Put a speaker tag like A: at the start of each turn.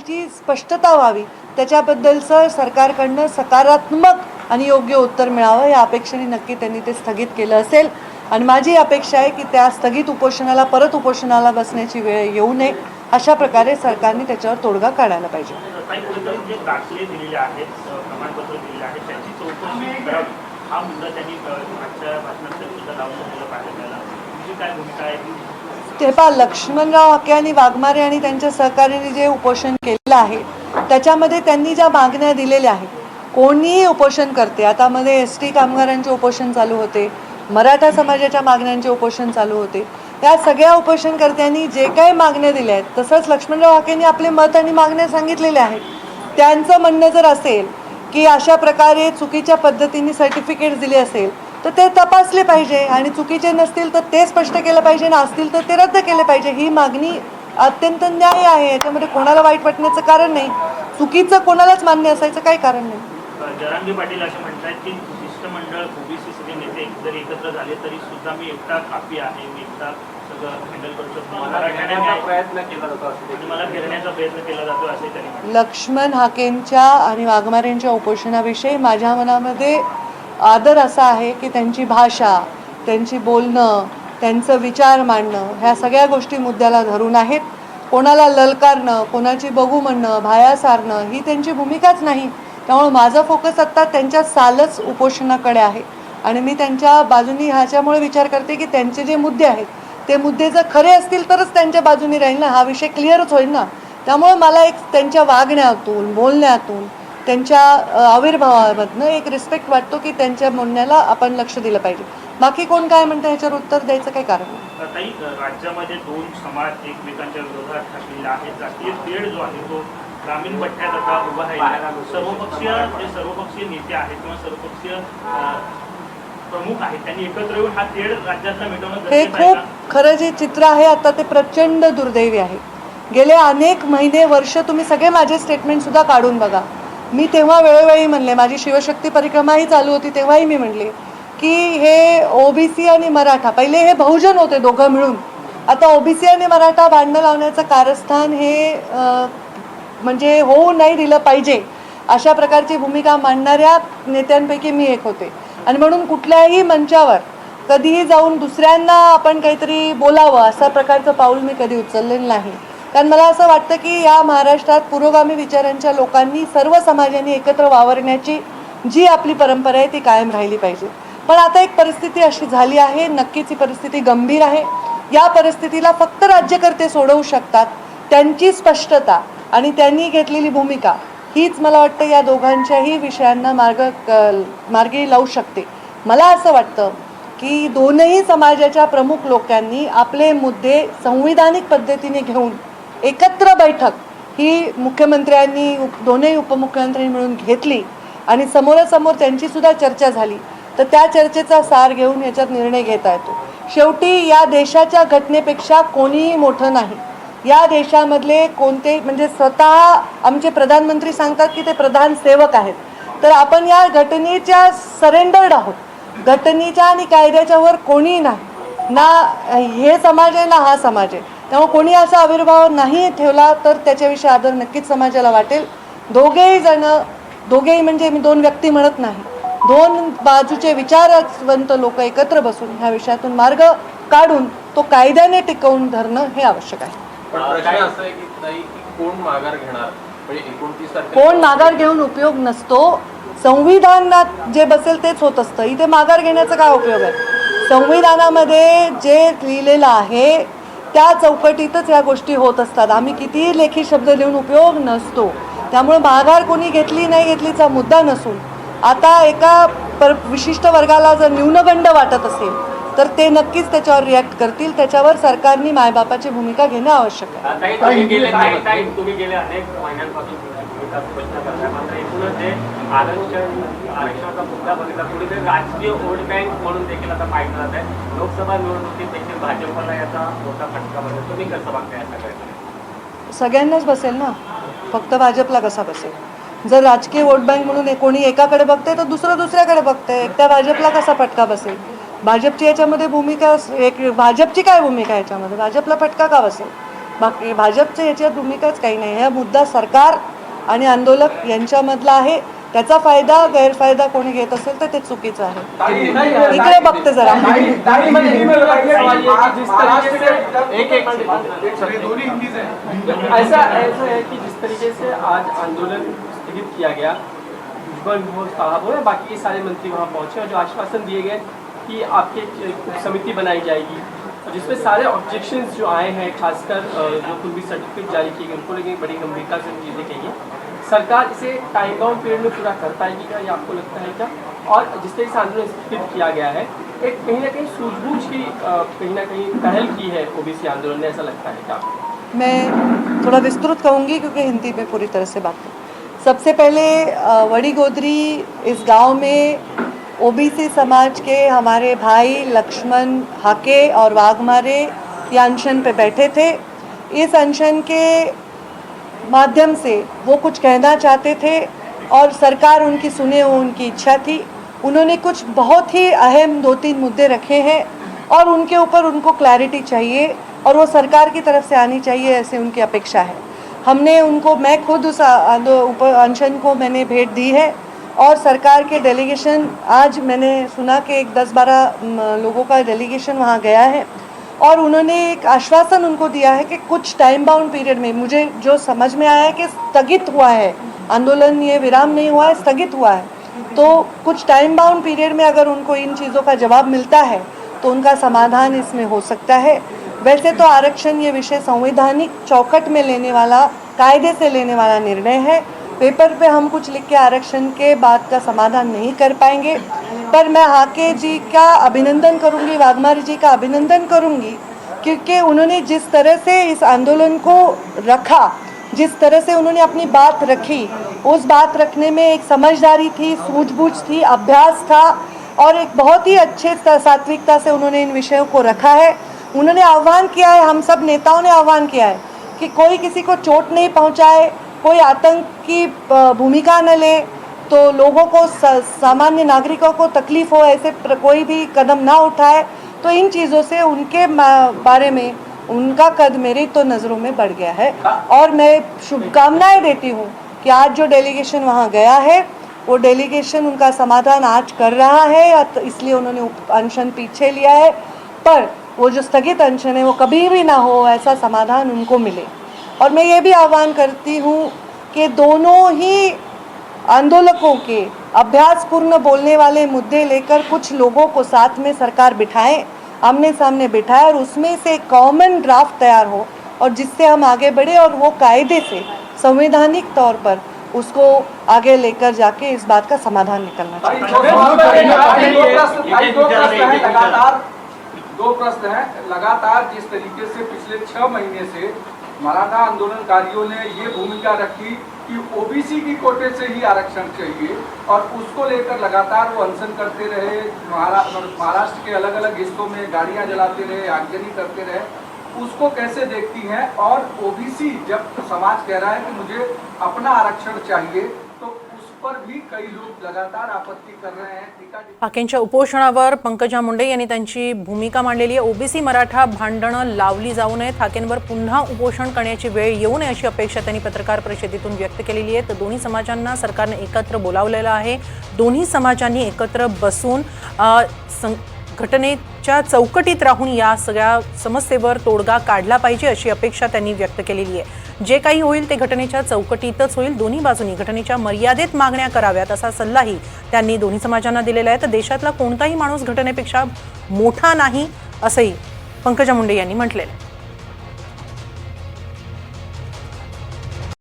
A: त्याच्याबद्दलची स्पष्टता व्हावी. त्याच्याबद्दलचं सरकारकडनं सकारात्मक आणि योग्य उत्तर मिळावं या अपेक्षेने नक्की त्यांनी ते स्थगित केलं असेल. आणि माझी अपेक्षा आहे की त्या स्थगित उपोषणाला परत उपोषणाला बसण्याची वेळ येऊ नये अशा प्रकारे सरकारने त्याच्यावर तोडगा काढायला पाहिजे.
B: हा मुद्दा त्यांनी ते
A: पहा लक्ष्मणराव हाके आणि वाघमारे आणि त्यांच्या सहकार्याने जे उपोषण केलेलं आहे त्याच्यामध्ये त्यांनी ज्या मागण्या दिलेल्या आहेत कोणीही उपोषण करते. आता मध्ये एस टी कामगारांचे उपोषण चालू होते मराठा समाजाच्या मागण्यांचे उपोषण चालू होते. या सगळ्या उपोषणकर्त्यांनी जे काही मागण्या दिल्या आहेत तसंच लक्ष्मणराव हाकेंनी आपले मत आणि मागण्या सांगितलेल्या आहेत. त्यांचं म्हणणं जर असेल की अशा प्रकारे चुकीच्या पद्धतीने सर्टिफिकेट दिले असेल तर ते तपासले पाहिजे. आणि चुकीचे नसतील तर ते स्पष्ट केलं पाहिजे आणि असतील तर ते रद्द केले पाहिजे. ही मागणी अत्यंत न्याय आहे. याच्यामध्ये कोणाला वाईट वाटण्याचं कारण नाही. चुकीचं कोणालाच मान्य असायचं काही कारण नाही.
B: जरांगे पाटील असे म्हणतात की शिष्टमंडळ ओबीसी सगळे नेते जरी एकत्र झाले तरी सुद्धा मी एकटा कापी आहे. मी एकटा सगळं हँडल करू शकतो.
C: मला
B: मराठ्याने
C: घेण्याचा
B: न्याय-
C: प्रयत्न केला जातो असं
B: आणि मला घेरण्याचा प्रयत्न केला जातो असे त्यांनी म्हटलं.
A: लक्ष्मण हाकेंच्या आणि वाघमारेंच्या उपोषणाविषयी माझ्या मनामध्ये आदर असा आहे की त्यांची भाषा त्यांची बोलणं त्यांचं विचार मांडणं ह्या सगळ्या गोष्टी मुद्द्याला धरून आहेत. कोणाला ललकारणं कोणाची बघू म्हणणं भाया सारणं ही त्यांची भूमिकाच नाही. त्यामुळे माझा फोकस आत्ता त्यांच्या सालच उपोषणाकडे आहे. आणि मी त्यांच्या बाजूनी ह्याच्यामुळे विचार करते की त्यांचे जे मुद्दे आहेत ते मुद्दे जर खरे असतील तरच त्यांच्या बाजूनी राहील ना? हा विषय क्लिअरच होईल ना? त्यामुळे मला एक त्यांच्या वागण्यातून बोलण्यातून त्यांच्या आविर्भावामधनं एक रिस्पेक्ट वाटतो की त्यांच्या म्हणण्याला आपण लक्ष दिलं पाहिजे. बाकी कोण काय म्हणतं ह्याच्यावर उत्तर द्यायचं काही कारण नाही.
B: राज्यामध्ये दोन समाज एकमेकांच्या विरोधात ठाकलेले आहेत. राष्ट्रीय तेढ जो आहे तो ग्रामीण पट्ट्यात आता उभा आहे. सर्वपक्षीय जे सर्वपक्षीय नेते आहेत किंवा सर्वपक्षीय प्रमुख आहेत त्यांनी एकत्र येऊन हा तेढ राज्यातला मिटवणं
A: हे
B: आहे
A: खूप? खरं जे चित्र आहे आता ते प्रचंड दुर्दैवी आहे. गेले अनेक महिने वर्ष तुम्ही सगळे माझे स्टेटमेंट सुद्धा काढून बघा. मी तेव्हा वेळोवेळी म्हणले माझी शिवशक्ती परिक्रमाही चालू होती तेव्हाही मी म्हणले की हे ओबीसी आणि मराठा पहिले हे बहुजन होते दोघं मिळून. आता ओबीसी आणि मराठा भांडणं लावण्याचं कारस्थान हे म्हणजे होऊ नाही दिलं पाहिजे अशा प्रकारची भूमिका मांडणाऱ्या नेत्यांपैकी मी एक होते. आणि म्हणून कुठल्याही मंचावर कधीही जाऊन दुसऱ्यांना आपण काहीतरी बोलावं अशा प्रकारचं पाऊल मी कधी उचललेलं नाही. कारण मला असं वाटतं की या महाराष्ट्रात पुरोगामी विचारांच्या लोकांनी सर्व समाजांनी एकत्र वावरण्याची जी आपली परंपरा आहे ती कायम राहिली पाहिजे. पण आता एक परिस्थिती अशी झाली आहे नक्कीच ही परिस्थिती गंभीर आहे. या परिस्थितीला फक्त राज्यकर्ते सोडवू शकतात त्यांची स्पष्टता आणि त्यांनी घेतलेली भूमिका हीच मला वाटतं या दोघांच्याही विषयांना मार्ग क- मार्गी लावू शकते. मला असं वाटतं की दोनही समाजाच्या प्रमुख लोकांनी आपले मुद्दे संविधानिक पद्धतीने घेऊन एकत्र बैठक ही मुख्यमंत्र्यांनी उप- दोनही उपमुख्यमंत्र्यांनी मिळून घेतली आणि समोरासमोर त्यांचीसुद्धा चर्चा झाली. तर त्या चर्चेचा सार घेऊन याच्यात निर्णय घेता येतो. शेवटी या देशाच्या घटनेपेक्षा कोणीही मोठं नाही. या देशामधले कोणते म्हणजे स्वतः आमचे प्रधानमंत्री सांगतात की ते प्रधान सेवक आहेत. तर आपण या घटनेच्या सरेंडर्ड आहोत. घटनेच्या आणि कायद्याच्या वर कोणीही नाही. ना हे समाज आहे ना हा समाज आहे. त्यामुळे कोणी असा आविर्भाव नाही ठेवला तर त्याच्याविषयी आदर नक्कीच समाजाला वाटेल. दोघेही जण दोघेही म्हणजे मी दोन व्यक्ती म्हणत नाही. दोन बाजूचे विचारवंत लोक एकत्र बसून ह्या विषयातून मार्ग काढून तो कायद्याने टिकवून धरणं हे आवश्यक आहे.
C: म्हणजे
A: कोण माघार घेऊन उपयोग नसतो. संविधानात जे बसेल तेच होत असतं. इथे माघार घेण्याचा काय उपयोग आहे? संविधानामध्ये जे लिहिलेलं आहे त्या चौकटीतच या गोष्टी होत असतात. आम्ही कितीही लेखी शब्द लिहून उपयोग नसतो. त्यामुळे माघार कोणी घेतली नाही घेतलीचा मुद्दा नसून आता एका पर विशिष्ट वर्गाला जर न्यूनगंड वाटत असेल तर ते नक्कीच त्याच्यावर रिॲक्ट करतील. त्याच्यावर सरकारने मायबापाची भूमिका घेणं आवश्यक आहे.
C: मुद्दा तुम्ही स्पष्ट करताय मात्र एकूणच जे आरक्षण आरक्षणाचा मुद्दा बघितला कुठेतरी राजकीय वोट बँक म्हणून देखील आता पाहिलं जात आहे. लोकसभा निवडणुकीत देखील भाजपला याचा मोठा फटका बसेल. तुम्ही कसं बघताय या सगळ्याकडे?
A: सगळ्यांनाच बसेल ना? फक्त भाजपला कसा बसेल? जर राजकीय वोट बँक म्हणून कोणी एकाकडे बघते तर दुसरं दुसऱ्याकडे बघते एकट्या भाजपला कसा फटका बसेल? भाजपची याच्यामध्ये भूमिका एक भाजपची काय भूमिका याच्यामध्ये? भाजपला फटका का बसेल? बाकी भाजपच्या याच्यात भूमिकाच काही नाही. हा मुद्दा सरकार आणि आंदोलक यांच्यामधला आहे. त्याचा फायदा गैरफायदा कोणी घेत असेल तर ते चुकीचं आहे. इकडे बघते जरा.
C: ऐसा ऐसा है कि जिस तरीके से आज आंदोलन स्थगित किया गया भुजबल साहब हो या बाकी सारे मंत्री वहाँ पहुंचे और जो आश्वासन दिए गए कि आपकी समिति बनाई जाएगी। जिसमें सारे ऑब्जेक्शन जो आए हैं, खासकर जो पूर्वी सर्टिफिकेट जारी किए गए, उनको लेकिन बड़ी गंभीरता से चीज़ें कही सरकार इसे टाइम बाउंड पीरियड में पूरा कर पाएगी क्या? ये आपको लगता है क्या? और जिस तरीके से आंदोलन स्थगित किया गया है, एक कहीं ना कहीं सूझबूझ की कहीं ना कहीं पहल की है ओबीसी आंदोलन ने, ऐसा लगता है क्या?
A: मैं थोड़ा विस्तृत कहूँगी, क्योंकि हिंदी में पूरी तरह से बात सबसे पहले वड़ी गोदरी इस गाँव में ओबीसी समाज के हमारे भाई लक्ष्मण हाके और वाघमारे ये अनशन पे बैठे थे। इस अनशन के माध्यम से वो कुछ कहना चाहते थे और सरकार उनकी सुने वो उनकी इच्छा थी। उन्होंने कुछ बहुत ही अहम दो तीन मुद्दे रखे हैं और उनके ऊपर उनको क्लैरिटी चाहिए और वो सरकार की तरफ़ से आनी चाहिए ऐसे उनकी अपेक्षा है। हमने उनको, मैं खुद उस अनशन को मैंने भेंट दी है। और सरकार के डेलीगेशन आज मैंने सुना कि एक दस बारह लोगों का डेलीगेशन वहाँ गया है और उन्होंने एक आश्वासन उनको दिया है कि कुछ टाइम बाउंड पीरियड में, मुझे जो समझ में आया है कि स्थगित हुआ है, आंदोलन ये विराम नहीं हुआ है, स्थगित हुआ है। तो कुछ टाइम बाउंड पीरियड में अगर उनको इन चीज़ों का जवाब मिलता है तो उनका समाधान इसमें हो सकता है। वैसे तो आरक्षण ये विषय संवैधानिक चौकट में लेने वाला, कायदे से लेने वाला निर्णय है। पेपर पे हम कुछ लिख के आरक्षण के बात का समाधान नहीं कर पाएँगे। पर मैं हाके जी का अभिनंदन करूँगी, वाघमारी जी का अभिनंदन करूँगी, क्योंकि उन्होंने जिस तरह से इस आंदोलन को रखा, जिस तरह से उन्होंने अपनी बात रखी, उस बात रखने में एक समझदारी थी, सूझबूझ थी, अभ्यास था, और एक बहुत ही अच्छे सात्विकता से उन्होंने इन विषयों को रखा है। उन्होंने आह्वान किया है, हम सब नेताओं ने आह्वान किया है कि कोई किसी को चोट नहीं पहुँचाए कोई आतंक की भूमिका न ले तो लोगों को सामान्य नागरिकों को तकलीफ़ हो, ऐसे कोई भी कदम ना उठाए तो इन चीज़ों से उनके बारे में, उनका कद मेरी तो नज़रों में बढ़ गया है। और मैं शुभकामनाएँ देती हूँ कि आज जो डेलीगेशन वहाँ गया है, वो डेलीगेशन उनका समाधान आज कर रहा है, या तो इसलिए उन्होंने अनशन पीछे लिया है, पर वो जो स्थगित अनशन है, वो कभी भी ना हो, ऐसा समाधान उनको मिले। और मैं ये भी आह्वान करती हूँ कि दोनों ही आंदोलकों के अभ्यासपूर्ण बोलने वाले मुद्दे लेकर कुछ लोगों को साथ में सरकार बिठाए आमने सामने बिठाए और उसमें से कॉमन ड्राफ्ट तैयार हो और जिससे हम आगे बढ़े और वो कायदे से संवैधानिक तौर पर उसको आगे लेकर जाके इस बात का समाधान निकलना चाहिए
D: लगातार दो प्रश्न हैं लगातार जिस तरीके से पिछले छह महीने से मराठा आंदोलनकारियों ने ये भूमिका रखी कि ओबीसी की कोटे से ही आरक्षण चाहिए और उसको लेकर लगातार वो अनशन करते रहे, महारा- महाराष्ट्र के अलग अलग हिस्सों में गाड़ियाँ जलाते रहे, आगजनी करते रहे। उसको कैसे देखती हैं? और ओबीसी जब समाज कह रहा है कि मुझे अपना आरक्षण चाहिए तो
E: हाकेंच्या उपोषणावर पंकजा मुंडे यांनी त्यांची भूमिका मांडलेली आहे. ओबीसी मराठा भांडणं लावली जाऊ नयेत. हाकेंवर पुन्हा उपोषण करण्याची वेळ येऊ नये अशी अपेक्षा त्यांनी पत्रकार परिषदेतून व्यक्त केलेली आहे. तर दोन्ही समाजांना सरकारने एकत्र बोलावलेलं आहे. दोन्ही समाजांनी एकत्र बसून सं घटनेच्या चौकटीत राहून या सगळ्या समस्येवर तोडगा काढला पाहिजे अशी अपेक्षा त्यांनी व्यक्त केलेली आहे. जे काही होईल ते घटनेच्या चौकटीतच होईल. दोन्ही बाजूनी घटनेच्या मर्यादेत मागण्या कराव्यात असा सल्लाही त्यांनी दोन्ही समाजांना दिलेला आहे. तर देशातला कोणताही माणूस घटनेपेक्षा मोठा नाही असंही पंकजा मुंडे यांनी म्हटलेलं आहे.